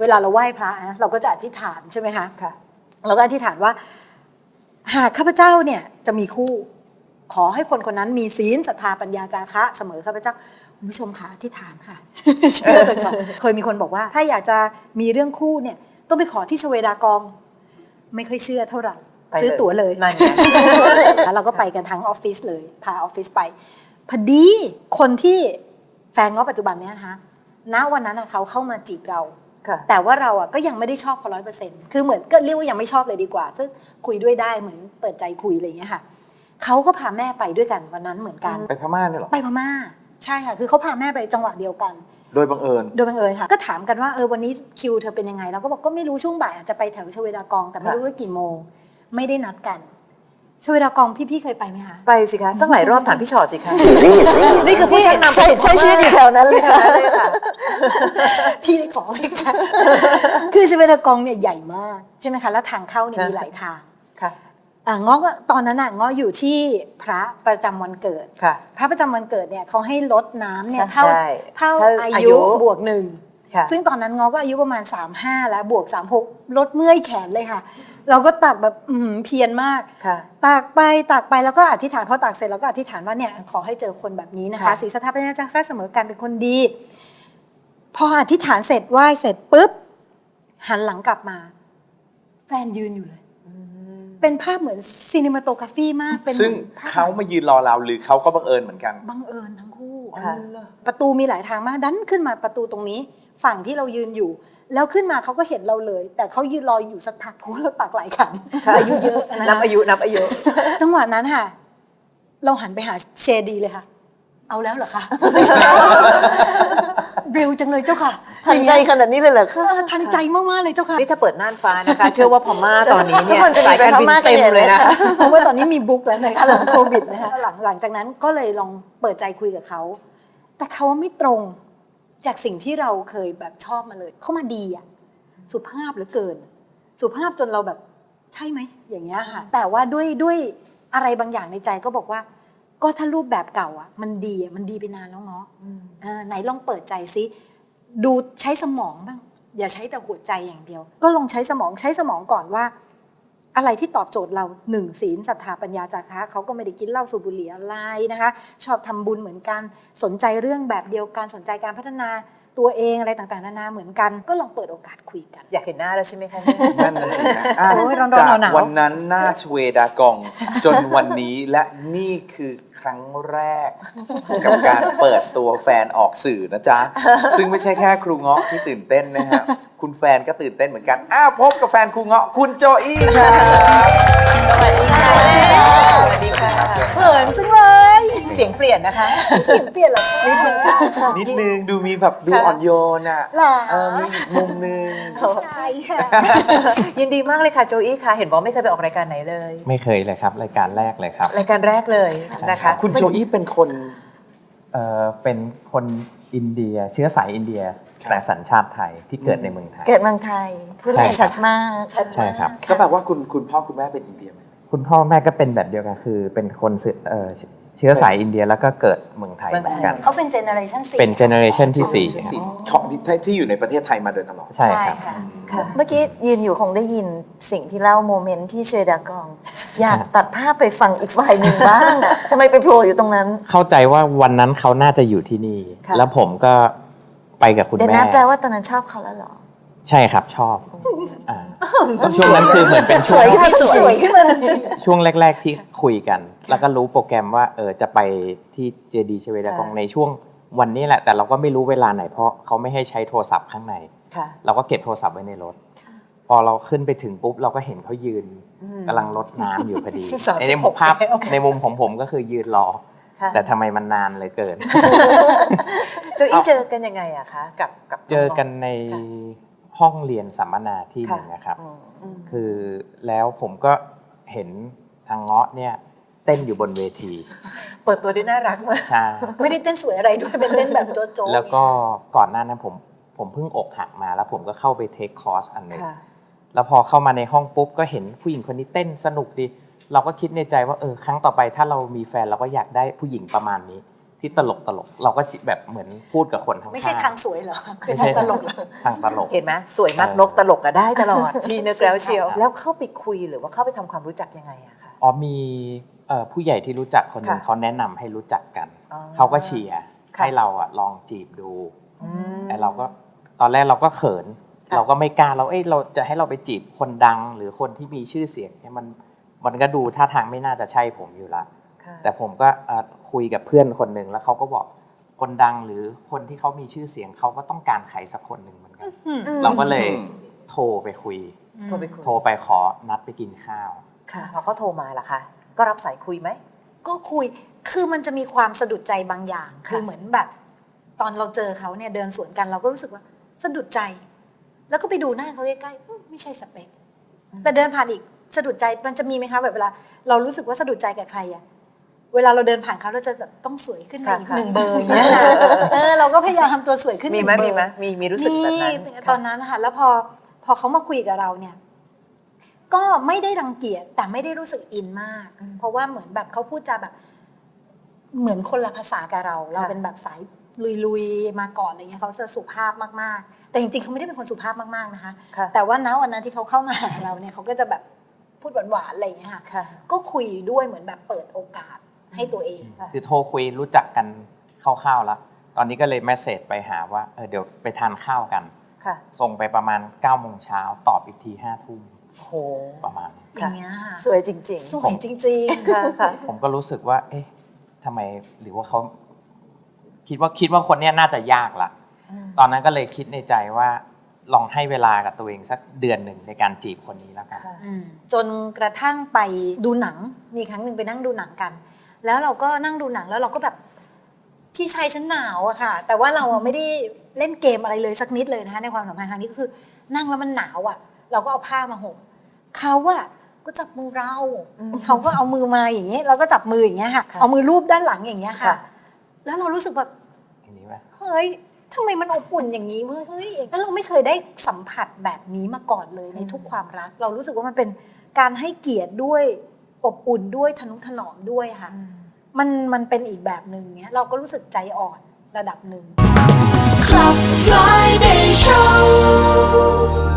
เวลาเราไหว้พระนะเราก็จะอธิษฐานใช่ไหมคะค่ะ เราก็อธิษฐานว่า หากข้าพเจ้าเนี่ยจะมีคู่ ขอให้คนคนนั้นมีศีลศรัทธาปัญญาจาคะเสมอข้าพเจ้าคุณผู้ชมค่ะอธิษฐานค่ะเชื่อเถอะค่ะ เคยมีคนบอกว่า ถ้าอยากจะมีเรื่องคู่เนี่ย ต้องไปขอที่ชเวดากอง ไม่ค่อยเชื่อเท่าไหร่ไปเลยซื้อตั๋วเลยนั่นไง แล้วเราก็ไปกันทั้งออฟฟิศเลย พาออฟฟิศไปพอดีคนที่แฟนง้อปัจจุบันเนี้ยนะคะณวันนั้นน่ะเขาเข้ามาจีบเราค่ะ แต่ว่าเราอะก็ยังไม่ได้ชอบเขาร้อยเปอร์เซ็นต์คือเหมือนก็เรียกว่ายังไม่ชอบเลยดีกว่า ซึ่งคุยด้วยได้เหมือนเปิดใจคุยอะไรอย่างเงี้ยค่ะเขาก็พาแม่ไปด้วยกันวันนั้นเหมือนกัน ไปพม่าเนี่ยเหรอ ไปพม่า ใช่ค่ะ คือเขาพาแม่ไปจังหวะเดียวกัน โดยบังเอิญ โดยบังเอิญค่ะ ก็ถามกันว่าเออวันนี้คิวเธอเป็นยังไงเราก็บอกก็ไม่รู้ช่วงบ่ายอาจจะไปแถวชเวดากอง แต่ไม่รู้ว่ากี่โมง ไม่ได้นัดกัน ชเวดากองพี่ๆเคยไปไหมคะ ไปสิคะต้องหลายรอบถามพี่ชอตสิคะ นี่คือผู้ชักนำใช่ใช่ชีวิตอยู่แถวนั้นเลยค่ะเลยค่ะพี่ได้ขอเลยค่ะคือชเวดากองเนี่ยใหญ่มากใช่ไหมคะแล้วทางเข้าเนี่ยใช่มีหลายทางค่ะอะง้อก็ตอนนั้นน่ะง้ออยู่ที่พระประจำวันเกิดค่ะพระประจำวันเกิดเนี่ยเขาให้ลดน้ำเนี่ยเท่าใช่เท่าเท่าอาอายุยุบวกหนึ่งค่ะ ซึ่งตอนนั้นง้อก็อายุประมาณ 35 แล้วบวก 36 ลดเมื่อยแขนเลยค่ะ เราก็ตักแบบอืมเพียรมากค่ะตักไปตักไปแล้วก็อธิษฐานพอตักเสร็จแล้วก็อธิษฐานว่าเนี่ยขอให้เจอคนแบบนี้นะคะค่ะศีลสถาปัญญาจารย์เสมอกันเป็นคนดี พออธิษฐานเสร็จไหว้เสร็จปุ๊บหันหลังกลับมา แฟนยืนอยู่เลยเป็นภาพเหมือนซีนิมาโตกราฟีมากเป็นซึ่งหมือนภพเขามายืนรอเราหรือเขาก็บังเอิญเหมือนกัน บังเอิญทั้งคู่ค่ะประตูมีหลายทางมากดันขึ้นมาประตูตรงนี้ ฝั่งที่เรายืนอยู่ แล้วขึ้นมาเขาก็เห็นเราเลย แต่เขายืนรออยู่สักพักเพราะว่าเราตักหลายขันอายุเยอะนะคะนับอายุนับอายุ จังหวะนั้นค่ะ เราหันไปหาเชดีเลยค่ะ เอาแล้วเหรอคะเร็วจังเลยเจ้าค่ะทันใจขนาดนี้เลยเหรอคะเออทันใจมากๆเลยเจ้าค่ะนี่ถ้าเปิดน่านฟ้านะคะ เชื่อว่าพม่าตอนนี้เนี่ยทุกคนจะหนีสายไปการบินพม่ากันเต็มใหญ่เลยเลยนะนะเพราะว่าตอนนี้มีบุ๊กแล้วนะคะหลังโควิดนะคะหลังหลังจากนั้นก็เลยลองเปิดใจคุยกับเขา แต่เขาไม่ตรง จากสิ่งที่เราเคยแบบชอบมาเลย เขามาดีอะสุภาพเหลือเกิน สุภาพจนเราแบบใช่ไหมอย่างเงี้ยค่ะแต่ว่าด้วยด้วยอะไรบางอย่างในใจก็บอกว่า ก็ถ้ารูปแบบเก่าอะ มันดีอะมันดีไปนานแล้วเนาะเออไหนลองเปิดใจซิดูใช้สมองบ้าง อย่าใช้แต่หัวใจอย่างเดียว ก็ลองใช้สมองใช้สมองก่อนว่า อะไรที่ตอบโจทย์เราหนึ่งศีลศรัทธาปัญญาจาคะเขาก็ไม่ได้กินเหล้าสูบบุหรี่อะไรนะคะ ชอบทำบุญเหมือนกันสนใจเรื่องแบบเดียวกันสนใจการพัฒนา ตัวเองอะไรต่างๆนานาเหมือนกัน ก็ลองเปิดโอกาสคุยกัน อยากเห็นหน้าแล้วใช่ไหมคะเนี่ย นั่นนั่นเองนะอะโอ้ยร้อนๆจากหนาวๆ วันนั้นหน้าชเวดากอง จนวันนี้และนี่คือครั้งแรก กับการเปิดตัวแฟนออกสื่อนะจ๊ะ ซึ่งไม่ใช่แค่ครูเงาะที่ตื่นเต้นนะฮะคุณแฟนก็ตื่นเต้นเหมือนกัน อ้าวพบกับแฟนครูเงาะคุณโจอี้ครับสวัสดีค่ะ ปลี่ยนนะคะ เสียงเปลี่ยนเหรอนิดนึงค่ะนิดนึงดูมีแบบดูค่ะอ่อนโยนอะหรอเออมีอีกมุมนึงใช่ค่ะ ยินดีมากเลยค่ะโจอี้ค่ะเห็นบอกไม่เคยไปออกรายการไหนเลย ไม่เคยเลยครับ รายการแรกเลยครับ รายการแรกเลยนะคะ คุณโจอี้เป็นคนเอ่อเป็นคนอินเดีย เชื้อสายอินเดียครับแต่สัญชาติไทยที่เกิดในเมืองไทย เกิดเมืองไทยพูดได้ชัดมากใช่ครับ ก็แปลว่าคุณคุณพ่อคุณแม่เป็นอินเดียไหมคุณพ่อแม่ก็เป็นแบบเดียวกันคือเป็นคนเชื้อเอ่อเชื้อสายอินเดียแล้วก็เกิดเมืองไทยเหมือนกัน เขาเป็นเจเนอเรชันสี่เป็นเจเนอเรชันที่สี่ใช่ของที่ที่อยู่ในประเทศไทยมาโดยตลอด ใช่ครับค่ะค่ะเมื่อกี้ยืนอยู่คงได้ยินสิ่งที่เล่าโมเมนต์ที่เชยดากอง อยากตัดภาพไปฟังอีกฝ่ายหนึ่งบ้างอะทำไมไปโผล่อยู่ตรงนั้น เข้าใจว่าวันนั้นเขาน่าจะอยู่ที่นี่ค่ะแล้วผมก็ไปกับคุณเดี๋ยวแม่นะแปลว่าตอนนั้นชอบเขาแล้วเหรอ ใช่ครับชอบอ่าช่วงนั้นคือเหมือนเป็นสช่ววยงขึ้นมาสสววยยขึ้นมาทันทีช่วงแรก ๆที่คุยกัน แล้วก็รู้โปรแกรมว่าเออจะไปที่เจดีชเวดากองค่ะในช่วงวันนี้แหละ แต่เราก็ไม่รู้เวลาไหนเพราะเขาไม่ให้ใช้โทรศัพท์ข้างในค่ะเราก็เก็บโทรศัพท์ไว้ในรถ พอเราขึ้นไปถึงปุ๊บเราก็เห็นเขายืนกำลังรดน้ำอยู่พอดีสามสิบหกในมุมภาพแก้วในมุมของผมก็คือยืนรอค่ะแต่ทำไมมันนานเลยเกินโจอี้เจอกันยังไงอะคะกับกับเจอกันในค่ะ ห้องเรียนสัมมนาที่หค่ะนึ่งนะครับอืมอืมคือแล้วผมก็เห็นทางเงาะเนี่ยเต้นอยู่บนเวที เปิดตัวได้น่ารักมากใช่ไม่ได้เต้นสวยอะไรด้วยเป็นเต้นแบบโจ๊ะโจ๊ะแล้วก็ก่อนหน้านั้นผมผมเพิ่งอกหักมาแล้วผมก็เข้าไปเทคคอร์สอันหนึ่งค่ะแล้วพอเข้ามาในห้องปุ๊บก็เห็นผู้หญิงคนนี้เต้นสนุกดี เราก็คิดในใจว่าเออครั้งต่อไปถ้าเรามีแฟนเราก็อยากได้ผู้หญิงประมาณนี้ ที่ตลกตลกเราก็แบบเหมือนพูดกับคนข้างๆไม่ใช่ทางสวยเหรอเป็ไม่นทาใช่งตลกเหรอทางตลกเห็นไหมสวยมากเออนกตลกอะได้ตลอดพี่นึกแล้วเชียวค่ะแล้วเข้าไปคุยหรือว่าเข้าไปทำความรู้จักยังไงอะคะอ๋อมีเอ่อผู้ใหญ่ที่รู้จักคนหนึ่งค่ะเขาแนะนำให้รู้จักกันอ๋อเขาก็เชียร์ค่ะให้เราอะลองจีบดูอืมแต่เราก็ตอนแรกเราก็เขินค่ะเราก็ไม่กล้าเราเอ้ยเราจะให้เราไปจีบคนดัง หรือคนที่มีชื่อเสียงเนี่ยมันมันก็ดูท่าทางไม่น่าจะใช่ผมอยู่ละค่ะ แต่ผมก็เอ่อคุยกับเพื่อนคนหนึ่งแล้วเขาก็บอกคนดังหรือคนที่เขามีชื่อเสียงเขาก็ต้องการใครสักคนหนึ่งเหมือนกันเราก็เลยอืมโทรไปคุย โทรไปคุย โทรไปขอนัดไปกินข้าว ค่ะพอเขาโทรมาล่ะคะก็รับสายคุยไหม ก็คุย คือมันจะมีความสะดุดใจบางอย่างค่ะคือเหมือนแบบ ตอนเราเจอเขาเนี่ยเดินสวนกันเราก็รู้สึกว่า สะดุดใจ แล้วก็ไปดูหน้าเขาใกล้ๆอืมไม่ใช่สเปค แต่เดินผ่านอีกสะดุดใจ มันจะมีไหมคะแบบเวลา เรารู้สึกว่าสะดุดใจกับใครอะ เวลาเราเดินผ่านเขาเราจะแบบต้องสวยขึ้นมาค่ะอีกค่ะ หนึ่งเบอร์อย่างเงี้ยนะเออเราก็พยายามทำตัวสวยขึ้นมีไหมนึ่งเบอร์มีไหมมีมีรู้สึกแบบนั้นมีค่ะตอนนั้นนะคะแล้วพอพอเขามาคุยกับเราเนี่ย ก็ไม่ได้รังเกียจแต่ไม่ได้รู้สึกอินมากอืมเพราะว่าเหมือนแบบเขาพูดจาแบบ เหมือนคนละภาษากับเรา เราค่ะเป็นแบบสายลุยๆมาก่อนอะไรเงี้ยเขาจะสุภาพมากๆ แต่จริงๆเขาไม่ได้เป็นคนสุภาพมากๆนะคะ ค่ะแต่ว่าณวันนั้นที่เขาเข้ามาหาเราเนี่ยเขาก็จะแบบพูดหวานๆอะไรอย่างเงี้ยค่ะ ค่ะ ก็คุยด้วยเหมือนแบบเปิดโอกาส ให้ตัวเองค่ะ คือโทรคุยรู้จักกันคร่าวๆแล้ว ตอนนี้ก็เลยแมสเซจไปหาว่าเออเดี๋ยวไปทานข้าวกัน ค่ะส่งไปประมาณ9ก้าโมงเช้าตอบอีกทีห้าทุ่มโห ประมาณอย่างเงี้ยค่ะสวยจริง สวยจริง ๆ ค่ะค่ะ ผมก็รู้สึกว่า เอ๊ะทำไมหรือว่าเขาคิดว่าคิดว่าคนเนี้ยน่าจะยากละอืม ตอนนั้นก็เลยคิดในใจว่า ลองให้เวลากับตัวเองสักเดือนหนึ่งในการจีบคนนี้แล้วกัน ค่ะอืมจนกระทั่งไปดูหนัง มีครั้งหนึ่งไปนั่งดูหนังกัน แล้วเราก็นั่งดูหนังแล้วเราก็แบบพี่ชายฉันหนาวอะค่ะ แต่ว่าเราอะไม่ได้เล่นเกมอะไรเลยสักนิดเลยนะคะในความสัมพันธ์ครั้งนี้ก็คือ นั่งแล้วมันหนาวอะเราก็เอาผ้ามาห่มเขาอะก็จับมือเราอืมเขาก็เอามือมาอย่างนี้เราก็จับมืออย่างเงี้ยค่ะค่ะเอามือรูปด้านหลังอย่างเงี้ยค่ะค่ะแล้วเรารู้สึกแบบอย่างนี้ไหมเฮ้ยทำไมมันอบอุ่นอย่างนี้เว้ยเฮ้ยแล้วเราไม่เคยได้สัมผัสแบบนี้มาก่อนเลยในทุกความรัก เรารู้สึกว่ามันเป็นการให้เกียรติด้วย อบอุ่นด้วยทนุถนอมด้วยค่ะ มันมันเป็นอีกแบบหนึ่งเนี้ยเราก็รู้สึกใจอ่อนระดับหนึ่ง Club Friday Show